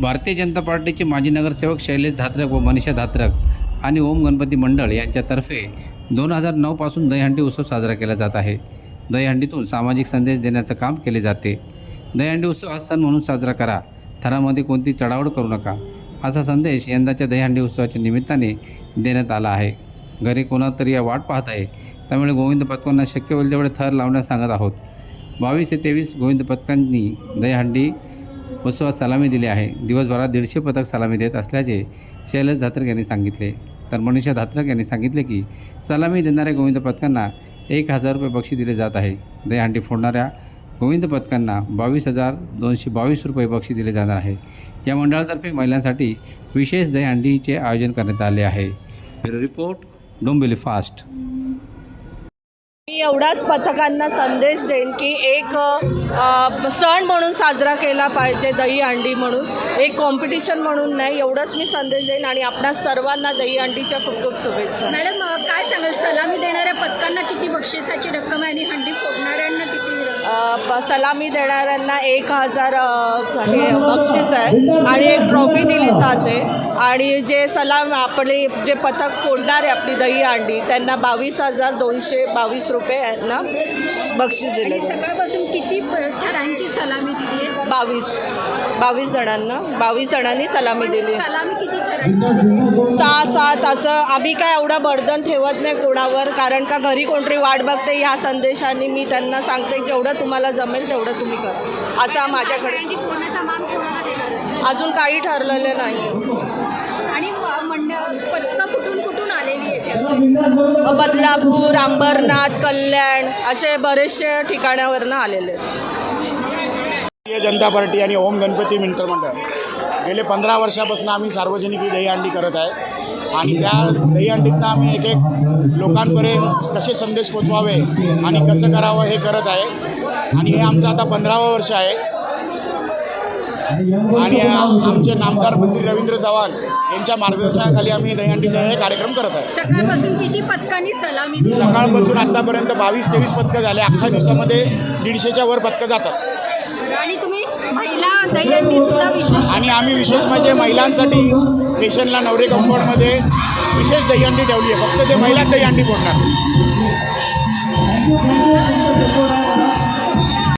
भारतीय जनता पार्टीचे माजी नगरसेवक शैलेश धात्रक व मनीषा धात्रक आणि ओम गणपती मंडळ यांच्यातर्फे दोन हजार नऊपासून दहीहंडी उत्सव साजरा केला जात आहे. दहीहंडीतून सामाजिक संदेश देण्याचं काम केले जाते. दहीहंडी उत्सव हा सण म्हणून साजरा करा. थरामध्ये कोणती चढावड करू नका असा संदेश यंदाच्या दहीहंडी उत्सवाच्या निमित्ताने देण्यात आला आहे. घरी कोणा तरी या वाट पाहत आहे. त्यामुळे गोविंद पथकांना शक्य होईल तेवढे थर लावण्यास सांगत आहोत. बावीस ते तेवीस गोविंद पथकांनी दहीहंडी उत्सवात सलामी दिली आहे. दिवसभरात दीडशे पथक सलामी देत असल्याचे शैलेश धात्रक यांनी सांगितले. तर मनीषा धात्रक यांनी सांगितले की सलामी देणाऱ्या गोविंद पथकांना एक हजार रुपये बक्षीस दिले जात आहे. दहीहंडी फोडणाऱ्या गोविंद पथकांना बावीस हजार दोनशे बावीस रुपये बक्षीस दिले जाणार आहे. या मंडळातर्फे महिलांसाठी विशेष दहीहंडीचे आयोजन करण्यात आले आहे. रिपोर्ट. डोंबिवली फास्ट. मी एवढाच पथकांना संदेश देईन की एक सण म्हणून साजरा केला पाहिजे दहीहंडी म्हणून. एक कॉम्पिटिशन म्हणून नाही एवढंच मी संदेश देईन आणि आपणा सर्वांना दहीहंडीच्या खूप खूप शुभेच्छा. मॅडम काय सांगाल? सलामी देणाऱ्या पथकांना किती बक्षिसाची रक्कम आहे आणि हंडी फोडणाऱ्यांना किती सलामी देणाऱ्यांना एक हजार हे बक्षीस आहे आणि एक ट्रॉफी दिली जाते. आणि जे सलाम आपले जे पथक फोडणारे आपली दहीहंडी त्यांना बावीस हजार दोनशे बावीस रुपये यांना बक्षीस दिले सकाळपासून किती थरांची सलामी दिली आहे? बावीस. बावीस जणांना. बावीस जणांनी सलामी दिली. सलामी किती थरांची सहा सात असं. आम्ही काय एवढं बर्धन ठेवत नाही कोणावर कारण का घरी कोणतरी वाट बघते ह्या संदेशाने मी त्यांना सांगते जेवढं तुम्हाला जमेल तेवढं तुम्ही करा. असा माझ्याकडे? अजून काही ठरलेलं नाही. आणि पथकं कुठून कुठून आलेली आहे बदलापूर अंबरनाथ कल्याण असे बरेचसे ठिकाणावरनं आलेले आहेत. भारतीय जनता पार्टी आणि ओम गणपती मिंटर मंडळ. गेले पंधरा वर्षापासून आम्ही सार्वजनिक ही दहीहंडी करत आहे. आणि त्या दहीहंडीतनं आम्ही एक एक लोकांपर्यंत कसे संदेश पोचवावे आणि कसं करावं हे करत आहे. आणि हे आमचं आता पंधरावं वर्ष आहे. आणि आमचे नामदार मंत्री रवींद्र चव्हाण यांच्या मार्गदर्शनाखाली आम्ही दहीहंडीचा हे कार्यक्रम करत आहे. सकाळपासून किती पथकांनी सलामी सकाळपासून आत्तापर्यंत बावीस तेवीस पथकं झाले. अख्ख्या दिवसामध्ये दीडशेच्या वर पथकं जातात. आणि तुम्ही आणि आम्ही विशेष म्हणजे महिलांसाठी स्टेशनला नवरे कंपाऊंडमध्ये विशेष दहीहंडी ठेवली आहे. फक्त ते महिलाच दहीहंडी फोडणार.